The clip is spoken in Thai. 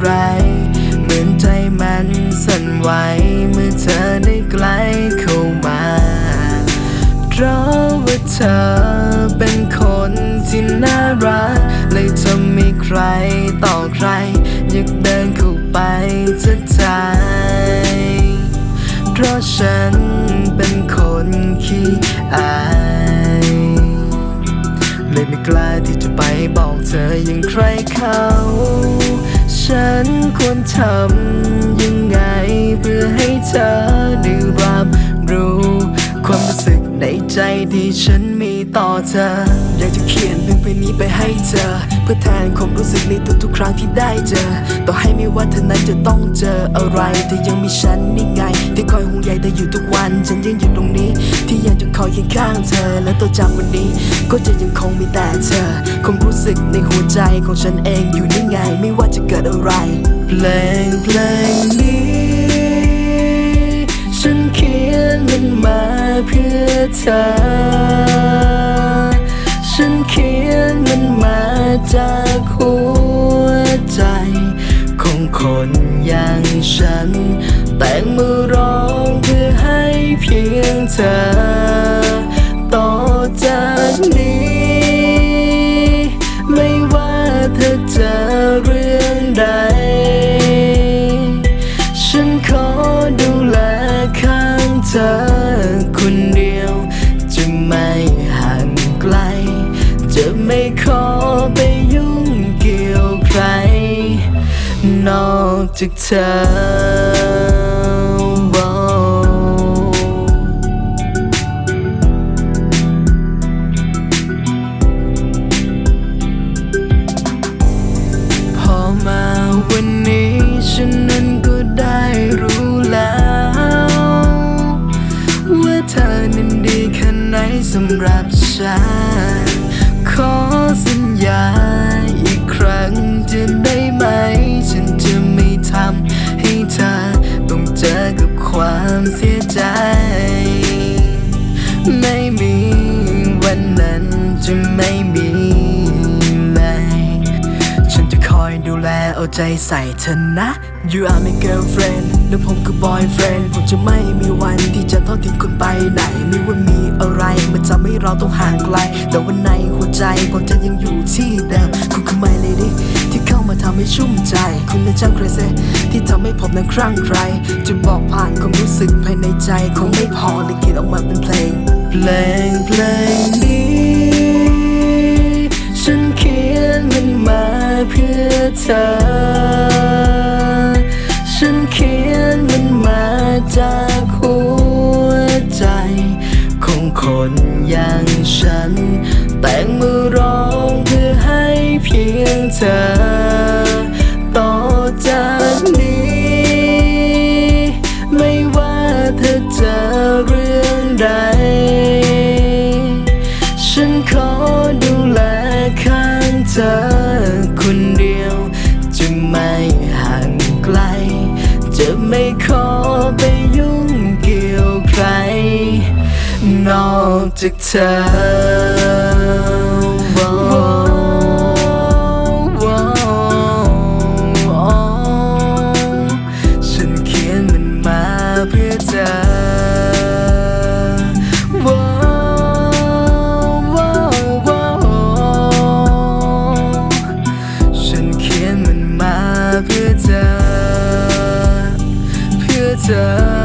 ไร เหมือนใจมันสั่นไหวเมื่อเธอได้ใกล้เข้ามา เพราะว่าเธอเป็นคนที่น่ารัก เลยจะให้ใครต่อใคร อยากเดินเข้าไปจะใจเพราะฉันเป็นคนขี้อายเลยไม่กล้าที่จะไปบอกเธออย่างใครเขา ฉันควรทำยังไง เพื่อให้เธอได้รับรู้ ความรู้สึกในใจที่ฉันมีต่อเธอ อยากจะเขียนถึง เพลงนี้ไปให้เธอ เพื่อแทนความรู้สึกในทุกๆครั้งที่ได้เจอ ต่อให้ไม่ว่าเธอนั้นจะต้องเจออะไรเธอยังมีฉันนี่ไง ที่คอยห่วงใยเธออยู่ทุกวัน ฉันยังอยู่ตรงนี้ ที่ยังจะคอยเคียงข้างเธอ และตัวจากวันนี้ ก็จะยังคงมีแต่เธอความรู้สึกในหัวใจของฉันเองอยู่นี่ไง ไม่ว่าจะเกิดอะไร เพลงเพลงนี้ ฉันเขียนมันมาเพื่อเธอ แต่งมือร้องเพื่อให้เพียงเธอ จากเธอพอมาวันนี้ฉันนั้นก็ได้รู้แล้ว ว่าเธอนั้นดีแค่ไหนสำหรับฉัน ขอสัญญาอีกครั้งจะได้ไหมฉันจะ ไม่มีไหมฉันจะคอยดูแลเอาใจใส่เธอนะ You are my girlfriend แล้วผมคือ boyfriend ผมจะไม่มีวันที่จะทอดทิ้งคุณไปไหน ไม่ว่ามีอะไร มันทำให้เราต้องห่างไกล แต่วันในหัวใจผมจะยังอยู่ที่เดิมคุณคือ my lady ที่เข้ามาทำให้ชุ่มใจ คุณเป็นช่าง crazy ที่ทำให้ผมนั้นคลั่งไคล้จะบอกผ่านความรู้สึกภายในใจคงไม่พอเลยเขียนออกมาเป็นเพลง เพลงเพลงนี้ ขอไปยุ่งเกี่ยวใคร นอกจากเธอ time